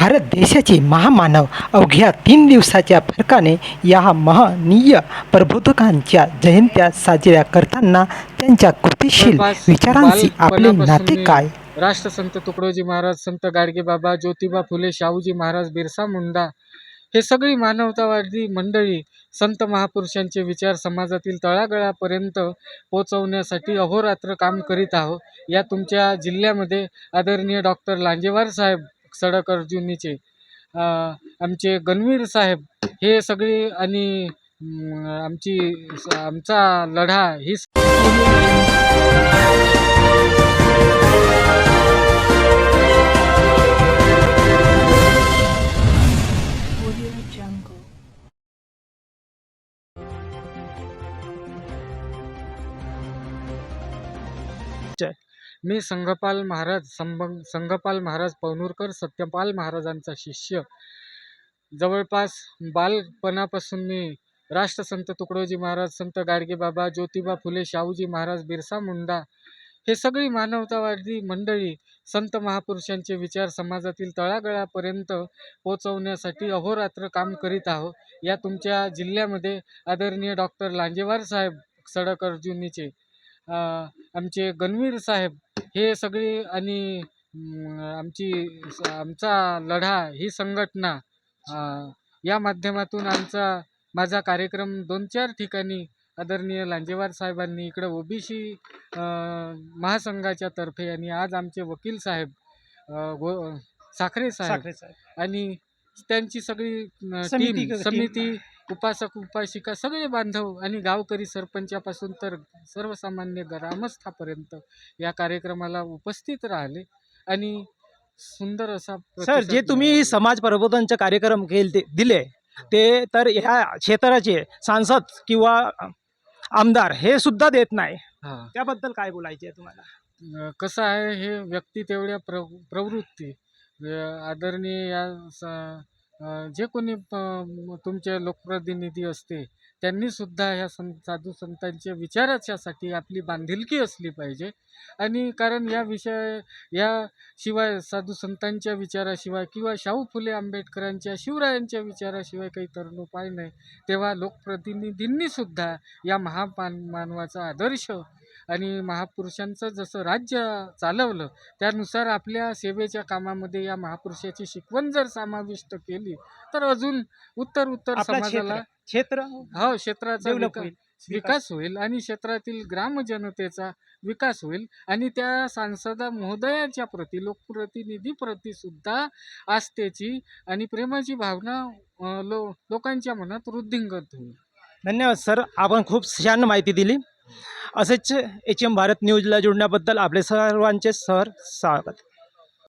भारत देशाचे महामानव अवघ्या तीन दिवसाच्या फरकाने या महनीय प्रबोधकांच्या जयंत्या साजऱ्या करताना त्यांच्या कृतिशील विचारांशी आपले नाते काय? राष्ट्रसंत तुकडोजी महाराज संत गाडगेबाबा ज्योतिबा फुले शाहूजी महाराज बिरसा मुंडा हे सगळी मानवतावादी मंडळी संत महापुरुषांचे विचार समाजातील तळागाळापर्यंत पोचवण्यासाठी अहोरात्र काम करीत आहो या तुमच्या जिल्ह्यामध्ये आदरणीय डॉक्टर लांजेवार साहेब सडक अर्जुनीचे अं, आमचे गणवीर साहेब हे सगळी आणि आमची आमचा लढा ही. मी संघपाल महाराज संबंग संघपाल महाराज पवनूरकर सत्यपाल महाराजांचा शिष्य. जवळपास बालपणापासून मी राष्ट्रसंत तुकडोजी महाराज संत गाडगेबाबा ज्योतिबा फुले शाहूजी महाराज बिरसा मुंडा हे सगळी मानवतावादी मंडळी संत महापुरुषांचे विचार समाजातील तळागळापर्यंत पोचवण्यासाठी अहोरात्र काम करीत आहो या तुमच्या जिल्ह्यामध्ये आदरणीय डॉक्टर लांजेवार साहेब सडक अर्जुनीचे आमचे गणवीर साहेब हे सगळी आणि आमची आमचा लढा ही संघटना या माध्यमातून आमचा माझा कार्यक्रम दोन चार ठिकाणी आदरणीय लांजेवार साहेबांनी इकडं ओबीसी महासंघाच्या तर्फे आणि आज आमचे वकील साहेब गो साखरे साहेब. आणि त्यांची सगळी टीम समिती उपासक उपासिका सगळे बांधव आणि गावकरी सरपंचापासून तर सर्वसामान्य ग्रामस्थापर्यंत या कार्यक्रमाला उपस्थित राहिले आणि सुंदर असा सर जे तुम्ही. समाज प्रबोधनचे कार्यक्रम केले दिले ते तर ह्या क्षेत्राचे सांसद किंवा आमदार हे सुद्धा देत नाही हा. त्याबद्दल काय बोलायचे आहे तुम्हाला कसं आहे हे व्यक्ती तेवढ्या प्र प्रवृत्ती आदरणीय या जे कोणी तुमचे लोकप्रतिनिधी असते त्यांनी सुद्धा ह्या सं साधू संतांच्या विचाराच्यासाठी आपली बांधिलकी असली पाहिजे. आणि कारण या विषय या शिवाय साधू संतांच्या विचाराशिवाय किंवा शाहू फुले आंबेडकरांच्या शिवरायांच्या विचाराशिवाय काही तरुण उपाय नाही तेव्हा लोकप्रतिनिधींनीसुद्धा या महापान मानवाचा आदर्श आणि महापुरुषांचं जसं राज्य चालवलं त्यानुसार आपल्या सेवेच्या कामामध्ये या महापुरुषाची शिकवण जर समाविष्ट केली तर अजून उत्तर उत्तर समाजाला क्षेत्र हो क्षेत्राचा विकास. होईल आणि क्षेत्रातील ग्रामजनतेचा विकास होईल आणि त्या सांसदा महोदयाच्या प्रती लोकप्रतिनिधी प्रती सुद्धा आस्थेची आणि प्रेमाची भावना लो लोकांच्या मनात वृद्धिंगत होईल. धन्यवाद सर. आपण खूप छान माहिती दिली. असेच एच एम भारत न्यूजला जोडण्याबद्दल आपले सर्वांचे सर स्वागत.